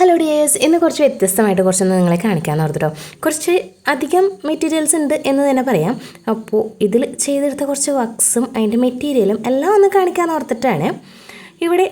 Hello dears ഇന്ന് കുറച്ച് വ്യത്യസ്തമായിട്ട് കുറച്ചൊന്ന് നിങ്ങളെ കാണിക്കാമെന്ന് ഓർത്തിട്ടോ. കുറച്ച് അധികം മെറ്റീരിയൽസ് ഉണ്ട് എന്ന് തന്നെ പറയാം. അപ്പോൾ ഇതിൽ ചെയ്തെടുത്ത കുറച്ച് വർക്ക്സും അതിന്റെ മെറ്റീരിയലും എല്ലാം ഒന്ന് കാണിക്കാമെന്ന് ഓർത്തിട്ടാണ്. ഇവിടെ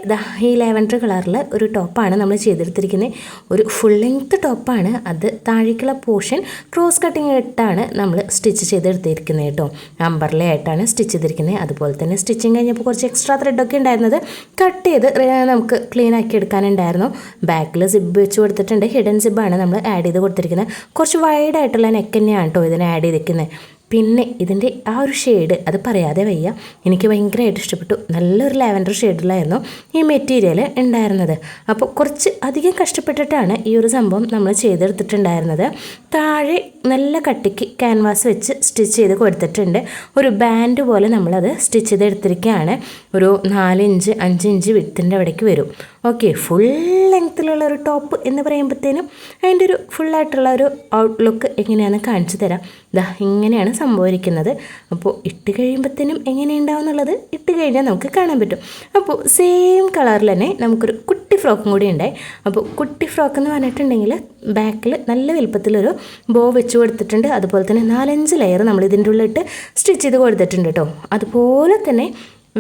ഈ ലാവൻഡർ കളറിൽ ഒരു ടോപ്പാണ് നമ്മൾ ചെയ്തെടുത്തിരിക്കുന്നത് ഒരു ഫുൾ ലെങ്ത് ടോപ്പാണ്. അത് താഴേക്കുള്ള പോർഷൻ ക്രോസ് കട്ടിങ് ഇട്ടാണ് നമ്മൾ സ്റ്റിച്ച് ചെയ്തെടുത്തിരിക്കുന്നത് കേട്ടോ. അമ്പർല ആയിട്ടാണ് സ്റ്റിച്ച് ചെയ്തിരിക്കുന്നത് അതുപോലെ തന്നെ സ്റ്റിച്ചിങ് കഴിഞ്ഞപ്പോൾ കുറച്ച് എക്സ്ട്രാ ത്രെഡൊക്കെ ഉണ്ടായിരുന്നത് കട്ട് ചെയ്ത് നമുക്ക് ക്ലീൻ ആക്കി എടുക്കാനുണ്ടായിരുന്നു. ബാക്കിൽ സിബ് വെച്ച് കൊടുത്തിട്ടുണ്ട്. ഹിഡൻ സിബാണ് നമ്മൾ ആഡ് ചെയ്ത് കൊടുത്തിരിക്കുന്നത് കുറച്ച് വൈഡായിട്ടുള്ള നെക്ക് തന്നെയാണ് കേട്ടോ ഇതിനെ ആഡ് ചെയ്തിരിക്കുന്നത് പിന്നെ ഇതിന്റെ ആ ഒരു ഷെയ്ഡ് അത് പറയാതെ വയ്യ. എനിക്ക് ഭയങ്കരമായിട്ട് ഇഷ്ടപ്പെട്ടു. നല്ലൊരു ലാവൻഡർ ഷെയ്ഡിലായിരുന്നു ഈ മെറ്റീരിയൽ ഉണ്ടായിരുന്നത്. അപ്പോൾ കുറച്ച് അധികം കഷ്ടപ്പെട്ടിട്ടാണ് ഈ ഒരു സംഭവം നമ്മൾ ചെയ്തെടുത്തിട്ടുണ്ടായിരുന്നത്. താഴെ നല്ല കട്ടിക്ക് ക്യാൻവാസ് വെച്ച് സ്റ്റിച്ച് ചെയ്ത് കൊടുത്തിട്ടുണ്ട്. ഒരു ബാൻഡ് പോലെ നമ്മളത് സ്റ്റിച്ച് ചെയ്ത് എടുത്തിരിക്കുകയാണ് ഒരു നാലിഞ്ച് ഇഞ്ച് അഞ്ച് ഇഞ്ച് വിത്തിന്റെ അവിടേക്ക് വരും. ഓക്കെ ഫുൾ ലെങ്ത്തിലുള്ള ഒരു ടോപ്പ് എന്ന് പറയുമ്പോഴത്തേനും അതിന്റെ ഒരു ഫുള്ളായിട്ടുള്ള ഒരു ഔട്ട്ലുക്ക് എങ്ങനെയാണെന്ന് കാണിച്ചു തരാം. ദാ ഇങ്ങനെയാണ് സംഭവിക്കുന്നത്. അപ്പോൾ ഇട്ട് കഴിയുമ്പോഴത്തേനും എങ്ങനെയുണ്ടാവും എന്നുള്ളത് ഇട്ട് കഴിഞ്ഞാൽ നമുക്ക് കാണാൻ പറ്റും. അപ്പോൾ സെയിം കളറിൽ തന്നെ നമുക്കൊരു കുട്ടി ഫ്രോക്കും കൂടി ഉണ്ടായി. അപ്പോൾ കുട്ടി ഫ്രോക്ക് എന്ന് പറഞ്ഞിട്ടുണ്ടെങ്കിൽ ബാക്കിൽ നല്ല വലുപ്പത്തിലൊരു ബോ വെച്ച് കൊടുത്തിട്ടുണ്ട്. അതുപോലെ തന്നെ നാലഞ്ച് ലെയർ നമ്മൾ ഇതിന്റെ ഉള്ളിട്ട് സ്റ്റിച്ച് ചെയ്ത് കൊടുത്തിട്ടുണ്ട് കേട്ടോ അതുപോലെ തന്നെ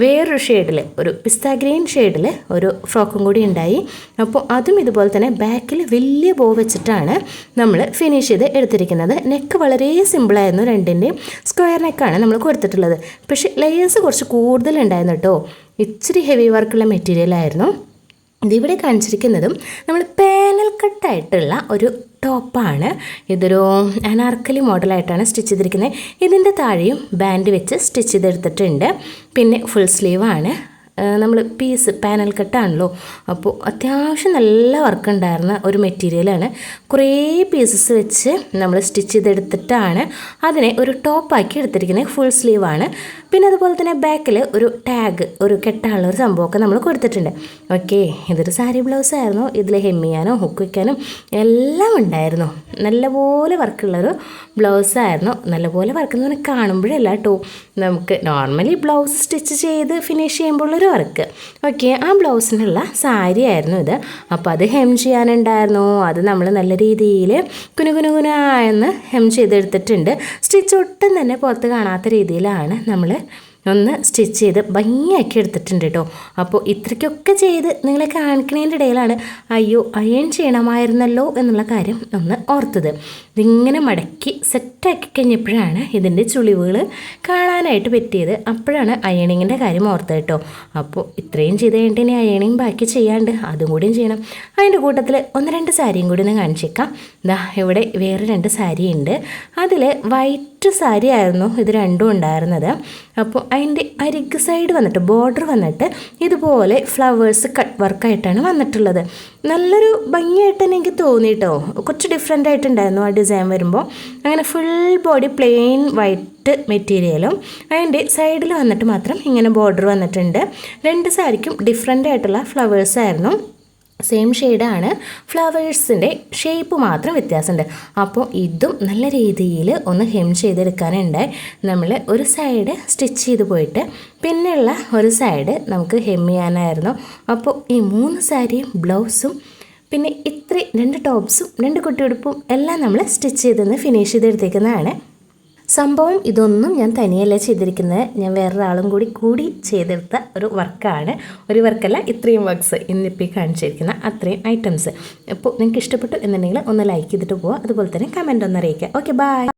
വേറൊരു ഷെയ്ഡിൽ ഒരു പിസ്ത ഗ്രീൻ ഷെയ്ഡിൽ ഒരു ഫ്രോക്കും കൂടി ഉണ്ടായി. അപ്പോൾ അതും ഇതുപോലെ തന്നെ ബാക്കിൽ വലിയ ബോ വെച്ചിട്ടാണ് നമ്മൾ ഫിനിഷ് ചെയ്ത് എടുത്തിരിക്കുന്നത്. നെക്ക് വളരെ സിമ്പിളായിരുന്നു രണ്ടിന്റെയും. സ്ക്വയർ നെക്കാണ് നമ്മൾ കൊടുത്തിട്ടുള്ളത്. പക്ഷേ ലെയേഴ്സ് കുറച്ച് കൂടുതലുണ്ടായിരുന്നു കേട്ടോ ഇച്ചിരി ഹെവി വർക്കുള്ള മെറ്റീരിയലായിരുന്നു ഇതിവിടെ കാണിച്ചിരിക്കുന്നതും നമ്മൾ പാനൽ കട്ടായിട്ടുള്ള ഒരു ടോപ്പാണ്. ഇതൊരു അനാർക്കലി മോഡലായിട്ടാണ് സ്റ്റിച്ച് ചെയ്തിരിക്കുന്നത്. ഇതിന്റെ താഴെയും ബാൻഡ് വെച്ച് സ്റ്റിച്ച് ചെയ്തെടുത്തിട്ടുണ്ട്. പിന്നെ ഫുൾ സ്ലീവാണ്. നമ്മൾ പീസ് പാനൽ കട്ടാണല്ലോ. അപ്പോൾ അത്യാവശ്യം നല്ല വർക്ക് ഉണ്ടായിരുന്ന ഒരു മെറ്റീരിയലാണ്. കുറേ പീസസ് വെച്ച് നമ്മൾ സ്റ്റിച്ച് ചെയ്തെടുത്തിട്ടാണ് അതിനെ ഒരു ടോപ്പാക്കി എടുത്തിരിക്കുന്നത് ഫുൾ സ്ലീവാണ്. പിന്നെ അതുപോലെ തന്നെ ബാക്കിൽ ഒരു ടാഗ് ഒരു കെട്ടാനുള്ള ഒരു സംഭവമൊക്കെ നമ്മൾ കൊടുത്തിട്ടുണ്ട്. ഓക്കെ ഇതൊരു സാരി ബ്ലൗസ് ആയിരുന്നു ഇതിൽ ഹെം ചെയ്യാനോ ഹുക്ക് വയ്ക്കാനും എല്ലാം ഉണ്ടായിരുന്നു. നല്ലപോലെ വർക്കുള്ളൊരു ബ്ലൗസ് ആയിരുന്നു നല്ലപോലെ വർക്ക് എന്ന് പറഞ്ഞാൽ കാണുമ്പോഴല്ല കേട്ടോ. നമുക്ക് നോർമലി ബ്ലൗസ് സ്റ്റിച്ച് ചെയ്ത് ഫിനിഷ് ചെയ്യുമ്പോഴുള്ളൊരു വർക്ക്. ഓക്കെ ആ ബ്ലൗസിനുള്ള സാരി ആയിരുന്നു ഇത്. അപ്പോൾ അത് ഹെം ചെയ്യാനുണ്ടായിരുന്നു. അത് നമ്മൾ നല്ല രീതിയിൽ കുനു കുന എന്ന് ഹെം ചെയ്തെടുത്തിട്ടുണ്ട്. സ്റ്റിച്ച് ഒട്ടും തന്നെ പുറത്ത് കാണാത്ത രീതിയിലാണ് നമ്മൾ ഒന്ന് സ്റ്റിച്ച് ചെയ്ത് ഭംഗിയാക്കി എടുത്തിട്ടുണ്ട് കേട്ടോ. അപ്പോൾ ഇത്രയ്ക്കൊക്കെ ചെയ്ത് നിങ്ങളെ കാണിക്കുന്നതിന്റെ ഇടയിലാണ് അയ്യോ അയൺ ചെയ്യണമായിരുന്നല്ലോ എന്നുള്ള കാര്യം ഒന്ന് ഓർത്തത്. ഇതിങ്ങനെ മടക്കി സെറ്റാക്കി കഴിഞ്ഞപ്പോഴാണ് ഇതിന്റെ ചുളിവുകൾ കാണാനായിട്ട് പറ്റിയത്. അപ്പോഴാണ് അയണിങ്ങിന്റെ കാര്യം ഓർത്തത് കേട്ടോ. അപ്പോൾ ഇത്രയും ചെയ്ത് കഴിഞ്ഞിട്ട് ഇനി അയണിങ് ബാക്കി ചെയ്യാണ്ട് അതും കൂടിയും ചെയ്യണം. അതിന്റെ കൂട്ടത്തിൽ ഒന്ന് രണ്ട് സാരിയും കൂടി ഒന്ന് കാണിച്ചേക്കാം. ഇതാ ഇവിടെ വേറെ രണ്ട് സാരി ഉണ്ട് അതിൽ വൈറ്റ് സാരി ആയിരുന്നു ഇത് രണ്ടും ഉണ്ടായിരുന്നത്. അപ്പോൾ അതിന്റെ അരിക്ക് സൈഡ് വന്നിട്ട് ബോർഡർ വന്നിട്ട് ഇതുപോലെ ഫ്ലവേഴ്സ് കട്ട് വർക്കായിട്ടാണ് വന്നിട്ടുള്ളത്. നല്ലൊരു ഭംഗിയായിട്ട് തന്നെ എനിക്ക് തോന്നി കേട്ടോ കുറച്ച് ഡിഫറെന്റ് ആയിട്ടുണ്ടായിരുന്നു ആ ഡിസൈൻ വരുമ്പോൾ. അങ്ങനെ ഫുൾ ബോഡി പ്ലെയിൻ വൈറ്റ് മെറ്റീരിയലും അതിന്റെ സൈഡിൽ വന്നിട്ട് മാത്രം ഇങ്ങനെ ബോർഡർ വന്നിട്ടുണ്ട്. രണ്ട് സാരിക്കും ഡിഫറെന്റ് ആയിട്ടുള്ള ഫ്ലവേഴ്സ് ആയിരുന്നു. സെയിം ഷെയ്ഡാണ് ഫ്ലവേഴ്സിന്റെ ഷേപ്പ് മാത്രം വ്യത്യാസമുണ്ട്. അപ്പോൾ ഇതും നല്ല രീതിയിൽ ഒന്ന് ഹെം ചെയ്തെടുക്കാനുണ്ട്. നമ്മൾ ഒരു സൈഡ് സ്റ്റിച്ച് ചെയ്ത് പോയിട്ട് പിന്നെയുള്ള ഒരു സൈഡ് നമുക്ക് ഹെം ചെയ്യാനായിരുന്നു. അപ്പോൾ ഈ മൂന്ന് സാരിയും ബ്ലൗസും പിന്നെ ഇത്ര രണ്ട് ടോപ്സും രണ്ട് കുട്ടിയുടുപ്പും എല്ലാം നമ്മൾ സ്റ്റിച്ച് ചെയ്തെന്ന് ഫിനിഷ് ചെയ്തെടുത്തേക്കുന്നതാണ്. സംഭവം ഇതൊന്നും ഞാൻ തനിയല്ല ചെയ്തിരിക്കുന്നത്. ഞാൻ വേറൊരാളും കൂടി കൂടി ചെയ്തെടുത്ത ഒരു വർക്കാണ്. ഒരു വർക്കല്ല ഇത്രയും വർക്ക്സ് ഇന്നിപ്പോൾ കാണിച്ചിരിക്കുന്ന അത്രയും ഐറ്റംസ് അപ്പോൾ നിങ്ങൾക്ക് ഇഷ്ടപ്പെട്ടു എന്നുണ്ടെങ്കിൽ ഒന്ന് ലൈക്ക് ചെയ്തിട്ട് പോവുക. അതുപോലെ തന്നെ കമന്റ് ഒന്ന് അറിയിക്കുക. Okay bye